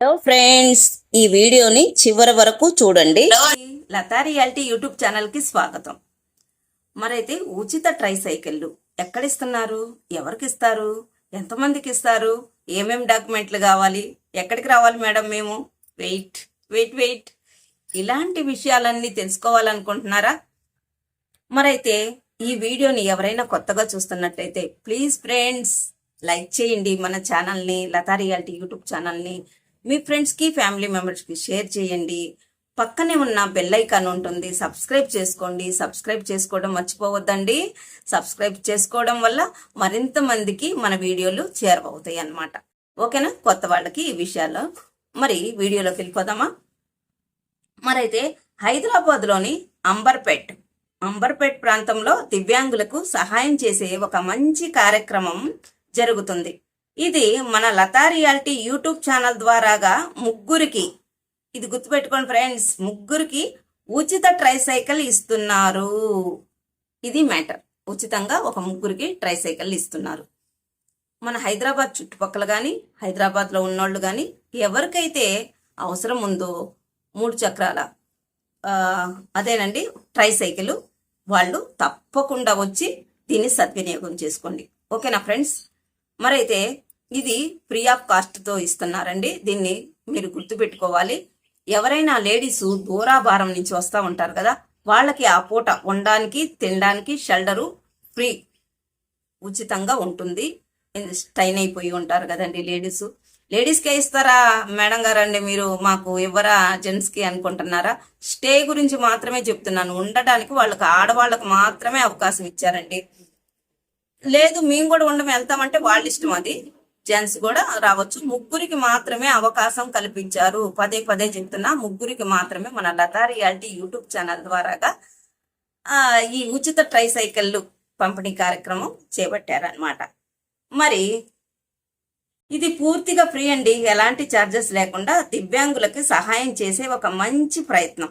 Hello friends ఈ వీడియోని చివరి వరకు చూడండి. లతా రియాలిటీ యూట్యూబ్ ఛానల్కి స్వాగతం. మరైతే ఉచిత ట్రై సైకిళ్ళు ఎక్కడ ఇస్తున్నారు ఎవరికి ఇస్తారు ఎంతమందికి ఇస్తారు ఏమేం డాక్యుమెంట్లు కావాలి? ఎక్కడికి రావాలి మేడం మేము? వెయిట్ వెయిట్ వెయిట్ ఇలాంటి విషయాలన్నీ తెలుసుకోవాలనుకుంటున్నారా? మరైతే ఈ వీడియోని ఎవరైనా కొత్తగా చూస్తున్నట్టయితే ప్లీజ్ ఫ్రెండ్స్ లైక్ చేయండి మన ఛానల్ని లతా రియాలిటీ యూట్యూబ్ ఛానల్ని. మీ ఫ్రెండ్స్కి ఫ్యామిలీ మెంబర్స్కి షేర్ చేయండి. పక్కనే ఉన్న బెల్ ఐకాన్ ఉంటుంది. సబ్స్క్రైబ్ చేసుకోండి. సబ్స్క్రైబ్ చేసుకోవడం మర్చిపోవద్దండి. సబ్స్క్రైబ్ చేసుకోవడం వల్ల మరింత మందికి మన వీడియోలు చేరవవుతాయి అన్నమాట. ఓకేనా? కొత్త వాళ్ళకి ఈ విషయాల్లో. మరి వీడియోలోకి వెళ్ళిపోదామా? మరైతే హైదరాబాద్లోని అంబర్పేట్ అంబర్పేట్ ప్రాంతంలో దివ్యాంగులకు సహాయం చేసే ఒక మంచి కార్యక్రమం జరుగుతుంది. ఇది మన లతా రియాలిటీ యూట్యూబ్ ఛానల్ ద్వారాగా ముగ్గురికి ఇది గుర్తుపెట్టుకోండి ఫ్రెండ్స్ ముగ్గురికి ఉచిత ట్రైసైకిల్ ఇస్తున్నారు. ఇది మ్యాటర్. ఉచితంగా ఒక ముగ్గురికి ట్రైసైకిల్ ఇస్తున్నారు. మన హైదరాబాద్ చుట్టుపక్కల కానీ హైదరాబాద్లో ఉన్నోళ్ళు కానీ ఎవరికైతే అవసరం ఉందో మూడు చక్రాల అదేనండి ట్రైసైకిల్ వాళ్ళు తప్పకుండా వచ్చి దీన్ని సద్వినియోగం చేసుకోండి. ఓకేనా ఫ్రెండ్స్? మరైతే ఇది ఫ్రీ ఆఫ్ కాస్ట్తో ఇస్తున్నారండి. దీన్ని మీరు గుర్తుపెట్టుకోవాలి. ఎవరైనా లేడీస్ దూరాభారం నుంచి వస్తూ ఉంటారు కదా వాళ్ళకి ఆ పూట ఉండడానికి తినడానికి షెల్డరు ఫ్రీ ఉచితంగా ఉంటుంది. స్టైన్ అయిపోయి ఉంటారు కదండి లేడీస్. లేడీస్కే ఇస్తారా మేడం గారండి మీరు? మాకు ఇవ్వరా జెంట్స్కి అనుకుంటున్నారా? స్టే గురించి మాత్రమే చెప్తున్నాను. ఉండడానికి వాళ్ళకి ఆడవాళ్ళకి మాత్రమే అవకాశం ఇచ్చారండి. లేదు మేము కూడా ఉండడం వెళ్తామంటే వాళ్ళ ఇష్టం అది. జెంట్స్ కూడా రావచ్చు. ముగ్గురికి మాత్రమే అవకాశం కల్పించారు. పదే పదే చెప్తున్నా ముగ్గురికి మాత్రమే మన లతా రియాలిటీ యూట్యూబ్ ఛానల్ ద్వారాగా ఈ ఉచిత ట్రై సైకిళ్ళు పంపిణీ కార్యక్రమం చేపట్టారనమాట మరి ఇది పూర్తిగా ఫ్రీ అండి. ఎలాంటి ఛార్జెస్ లేకుండా దివ్యాంగులకి సహాయం చేసే ఒక మంచి ప్రయత్నం.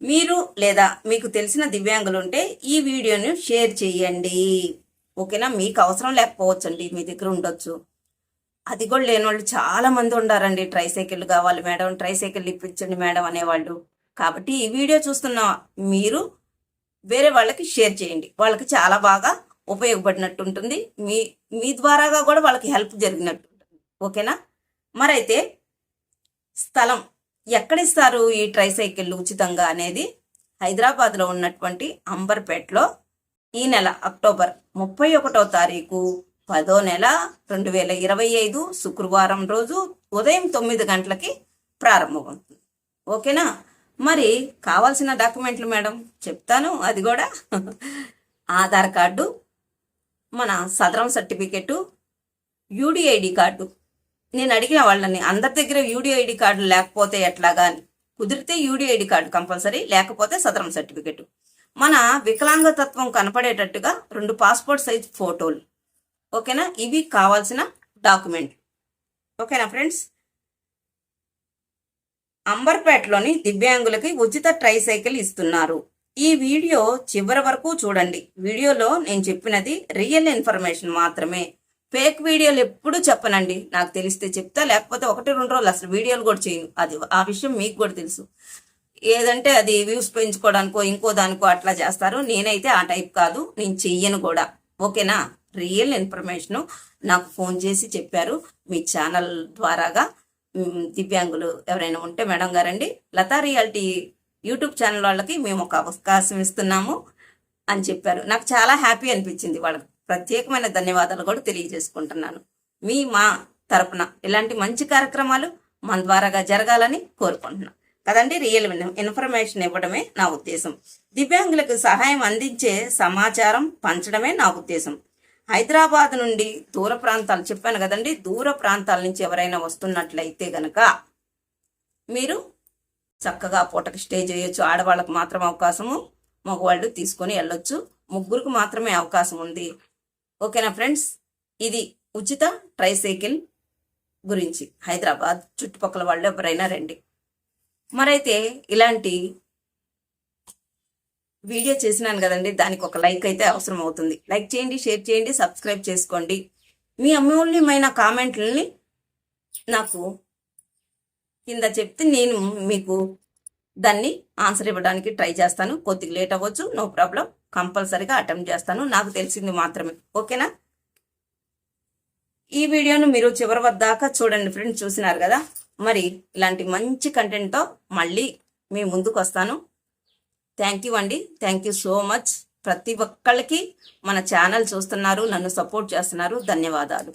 మీరు లేదా మీకు తెలిసిన దివ్యాంగులు ఉంటే ఈ వీడియోని షేర్ చేయండి. ఓకేనా? మీకు అవసరం లేకపోవచ్చండి. మీ దగ్గర ఉండొచ్చు. అది కూడా లేని వాళ్ళు చాలా మంది ఉండారండి. ట్రై సైకిల్ కావాలి మేడం ట్రై సైకిల్ ఇప్పించండి మేడం అనేవాళ్ళు. కాబట్టి ఈ వీడియో చూస్తున్న మీరు వేరే వాళ్ళకి షేర్ చేయండి. వాళ్ళకి చాలా బాగా ఉపయోగపడినట్టు ఉంటుంది. మీ మీ ద్వారాగా కూడా వాళ్ళకి హెల్ప్ జరిగినట్టు ఉంటుంది. ఓకేనా? మరైతే స్థలం ఎక్కడిస్తారు ఈ ట్రై సైకిల్ ఉచితంగా అనేది? హైదరాబాద్లో ఉన్నటువంటి అంబర్పేటలో ఈ నెల అక్టోబర్ ముప్పై ఒకటో తారీఖు పదో నెల రెండు వేల ఇరవై ఐదు శుక్రవారం రోజు ఉదయం తొమ్మిది గంటలకి ప్రారంభమవుతుంది ఓకేనా? మరి కావాల్సిన డాక్యుమెంట్లు మేడం చెప్తాను అది కూడా ఆధార్ కార్డు మన సదరం సర్టిఫికెట్ యూడిఐడి కార్డు. నేను అడిగిన వాళ్ళని అందరి దగ్గర యూడిఐడి కార్డు లేకపోతే ఎట్లాగా అని. కుదిరితే యూడిఐడి కార్డు కంపల్సరీ లేకపోతే సదరం సర్టిఫికెట్. మన వికలాంగతత్వం కనపడేటట్టుగా రెండు పాస్పోర్ట్ సైజ్ ఫోటోలు. ఓకేనా? ఇవి కావాల్సిన డాక్యుమెంట్. ఓకేనా ఫ్రెండ్స్? అంబర్పేటలోని దివ్యాంగులకి ఉచిత ట్రై సైకిల్ ఇస్తున్నారు. ఈ వీడియో చివరి వరకు చూడండి. వీడియోలో నేను చెప్పినది రియల్ ఇన్ఫర్మేషన్ మాత్రమే. ఫేక్ వీడియోలు ఎప్పుడు చెప్పనండి. నాకు తెలిస్తే చెప్తా లేకపోతే ఒకటి రెండు రోజులు అసలు వీడియోలు కూడా చేయను. అది ఆ విషయం మీకు కూడా తెలుసు. ఏదంటే అది వ్యూస్ పెంచుకోవడానికో ఇంకో దానికో అట్లా చేస్తారు. నేనైతే ఆ టైప్ కాదు. నేను చెయ్యను కూడా. ఓకేనా? రియల్ ఇన్ఫర్మేషన్ నాకు ఫోన్ చేసి చెప్పారు. మీ ఛానల్ ద్వారాగా దివ్యాంగులు ఎవరైనా ఉంటే మేడం గారండి లతా రియాలిటీ యూట్యూబ్ ఛానల్ వాళ్ళకి మేము ఒక అవకాశం ఇస్తున్నాము అని చెప్పారు. నాకు చాలా హ్యాపీ అనిపించింది. వాళ్ళకి ప్రత్యేకమైన ధన్యవాదాలు కూడా తెలియజేసుకుంటున్నాను. మీ మా తరపున ఇలాంటి మంచి కార్యక్రమాలు మన ద్వారాగా జరగాలని కోరుకుంటున్నాను కదండి రియల్ ఇన్ఫర్మేషన్ ఇవ్వడమే నా ఉద్దేశం. దివ్యాంగులకు సహాయం అందించే సమాచారం పంచడమే నా ఉద్దేశం. హైదరాబాద్ నుండి దూర ప్రాంతాలు చెప్పాను కదండి. దూర ప్రాంతాల నుంచి ఎవరైనా వస్తున్నట్లయితే గనక మీరు చక్కగా పూటకి స్టే చేయొచ్చు. ఆడవాళ్ళకు మాత్రం అవకాశము మగవాళ్ళు తీసుకొని వెళ్ళొచ్చు. ముగ్గురికి మాత్రమే అవకాశం ఉంది. ఓకేనా ఫ్రెండ్స్? ఇది ఉచిత ట్రైసైకిల్ గురించి. హైదరాబాద్ చుట్టుపక్కల వాళ్ళు ఎవరైనా రండి. మరైతే ఇలాంటి వీడియో చేసినాను కదండి దానికి ఒక లైక్ అయితే అవసరం అవుతుంది. లైక్ చేయండి షేర్ చేయండి సబ్స్క్రైబ్ చేసుకోండి. మీ అమూల్యమైన కామెంట్లని నాకు కింద చెప్తే నేను మీకు దాన్ని ఆన్సర్ ఇవ్వడానికి ట్రై చేస్తాను. కొద్దిగా లేట్ అవ్వచ్చు నో ప్రాబ్లం. కంపల్సరీగా అటెంప్ట్ చేస్తాను. నాకు తెలిసింది మాత్రమే. ఓకేనా? ఈ వీడియోను మీరు చివరి వద్దాకా చూడండి ఫ్రెండ్స్ చూసినారు కదా? మరి ఇలాంటి మంచి కంటెంట్తో మళ్ళీ మీ ముందుకు వస్తాను. థ్యాంక్ యూ అండి థ్యాంక్ యూ సో మచ్ ప్రతి ఒక్కళ్ళకి మన ఛానల్ చూస్తున్నారు నన్ను సపోర్ట్ చేస్తున్నారు. ధన్యవాదాలు.